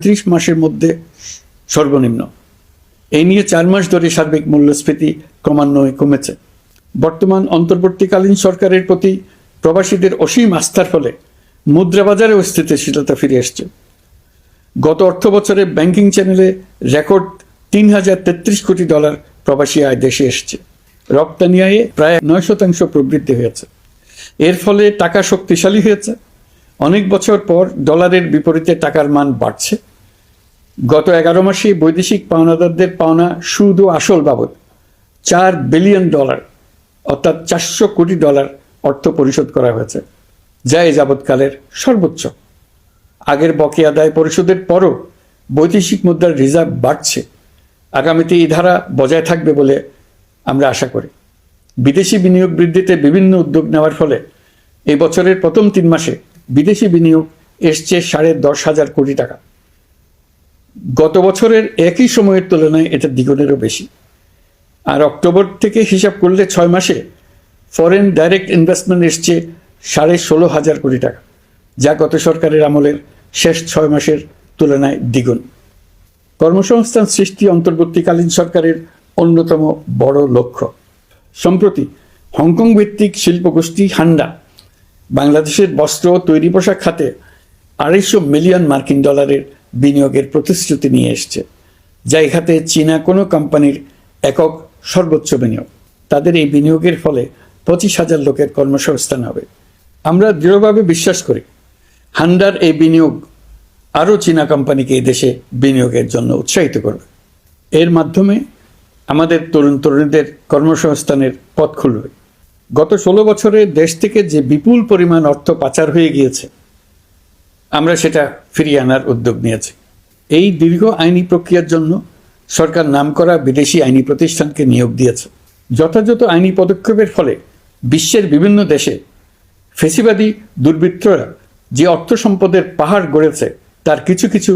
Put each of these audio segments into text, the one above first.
ত্রিশ মাসের মধ্যে সর্বনিম্ন। এই নিয়ে চার মাস ধরে সার্বিক মূল্যস্ফীতি ক্রমান্বয়ে কমেছে। বর্তমান অন্তর্বর্তীকালীন সরকারের প্রতি প্রবাসীদের অসীম আস্থার ফলে মুদ্রা বাজারেও স্থিতিশীলতা ফিরে এসছে। গত অর্থ বছরে ব্যাংকিং চ্যানেলে রেকর্ড তিন হাজার তেত্রিশ কোটি ডলার প্রবাসী আয় দেশে এসছে। রপ্তানি আয়ে প্রায় নয় শতাংশ প্রবৃদ্ধি হয়েছে। এর ফলে টাকা শক্তিশালী হয়েছে। অনেক বছর পর ডলারের বিপরীতে টাকার মান বাড়ছে। গত এগারো মাসে বৈদেশিক পাওনাদারদের পাওনা সুদ ও আসল বাবদ চার বিলিয়ন ডলার, অর্থাৎ চারশো কোটি ডলার অর্থ পরিশোধ করা হয়েছে, যা এ যাবৎকালের সর্বোচ্চ। আগের বকেয়া দায় পরিশোধের পরও বৈদেশিক মুদ্রার রিজার্ভ বাড়ছে। আগামীতে এই ধারা বজায় থাকবে বলে আমরা আশা করি। বিদেশি বিনিয়োগ বৃদ্ধিতে বিভিন্ন উদ্যোগ নেওয়ার ফলে এই বছরের প্রথম তিন মাসে বিদেশি বিনিয়োগ এসছে সাড়ে দশ হাজার কোটি টাকা। গত বছরের একই সময়ের তুলনায় এটা দ্বিগুণেরও বেশি। আর অক্টোবর থেকে হিসাব করলে ছয় মাসে ফরেন ডাইরেক্ট ইনভেস্টমেন্ট এসছে সাড়ে ষোলো হাজার কোটি টাকা, যা গত সরকারের আমলের শেষ ছয় মাসের তুলনায় দ্বিগুণ। কর্মসংস্থান সৃষ্টি অন্তর্বর্তীকালীন সরকারের অন্যতম বড় লক্ষ্য। সম্প্রতি হংকং ভিত্তিক শিল্পগোষ্ঠী হান্ডা বাংলাদেশের বস্ত্র তৈরি পোশাক খাতে আড়াইশো মিলিয়ন মার্কিন ডলারের বিনিয়োগের প্রতিশ্রুতি নিয়ে এসছে। যা এই খাতে চীনা কোনো কোম্পানির একক সর্বোচ্চ বিনিয়োগ। তাদের এই বিনিয়োগের ফলে পঁচিশ হাজার লোকের কর্মসংস্থান হবে। আমরা দৃঢ়ভাবে বিশ্বাস করি, হান্ডার এই বিনিয়োগ আরও চীনা কোম্পানিকে এই দেশে বিনিয়োগের জন্য উৎসাহিত করবে। এর মাধ্যমে আমাদের তরুণ তরুণীদের কর্মসংস্থানের পথ খুলবে। গত ষোলো বছরে দেশ থেকে যে বিপুল পরিমাণ অর্থ পাচার হয়ে গিয়েছে আমরা সেটা ফিরিয়ে আনার উদ্যোগ নিয়েছি। এই দীর্ঘ আইনি প্রক্রিয়ার জন্য সরকার নামকরা বিদেশি আইনি প্রতিষ্ঠানকে নিয়োগ দিয়েছে। যথাযথ আইনি পদক্ষেপের ফলে বিশ্বের বিভিন্ন দেশে ফেসিবাদী দুর্বৃত্তরা যে অর্থ সম্পদের পাহাড় গড়েছে, তার কিছু কিছু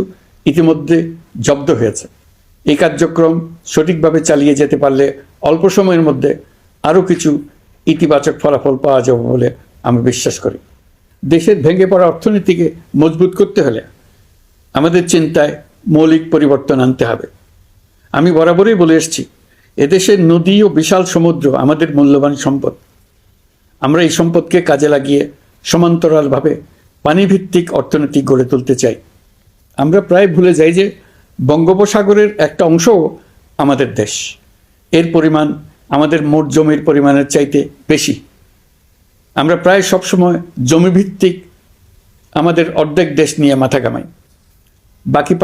ইতিমধ্যে জব্দ হয়েছে। এই কার্যক্রম সঠিকভাবে চালিয়ে যেতে পারলে অল্প সময়ের মধ্যে আরও কিছু ইতিবাচক ফলাফল পাওয়া যাবে বলে আমি বিশ্বাস করি। দেশের ভেঙে পড়া অর্থনীতিকে মজবুত করতে হলে আমাদের চিন্তায় মৌলিক পরিবর্তন আনতে হবে। আমি বরাবরই বলে এসেছি, এদেশের নদী ও বিশাল সমুদ্র আমাদের মূল্যবান সম্পদ। আমরা এই সম্পদকে কাজে লাগিয়ে সমান্তরালভাবে পানিভিত্তিক অর্থনীতি গড়ে তুলতে চাই। আমরা প্রায় ভুলে যাই যে বঙ্গোপসাগরের একটা অংশও আমাদের দেশ। এর পরিমাণ আমাদের মোট জমির পরিমাণের চাইতে বেশি। আমরা প্রায় সবসময় জমিভিত্তিক আমাদের অর্ধেক দেশ নিয়ে মাথা কামাই বাকি